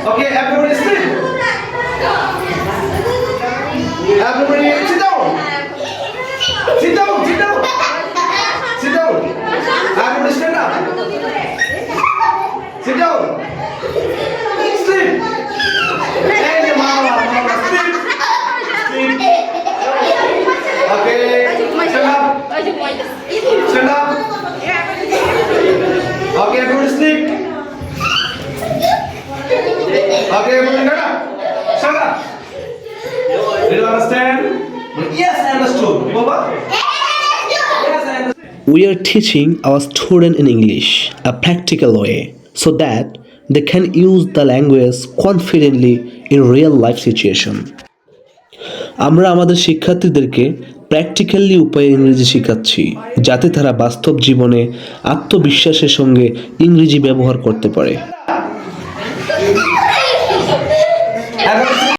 Okay, everybody sit. Everybody sit down. Sit down, sit down. Sit down. Everybody stand up. Sit down. Sleep. Sleep. Sleep. Okay, stand up. Stand up. Okay, everybody sleep. We are teaching our student in English a practical way so that they can use the language confidently in real life situation. আমরা আমাদের শিক্ষার্থীদেরকে practically উপায়ে ইংরেজি শেখাচ্ছি যাতে তারা বাস্তব জীবনে আত্মবিশ্বাসের সঙ্গে ইংরেজি ব্যবহার করতে পারে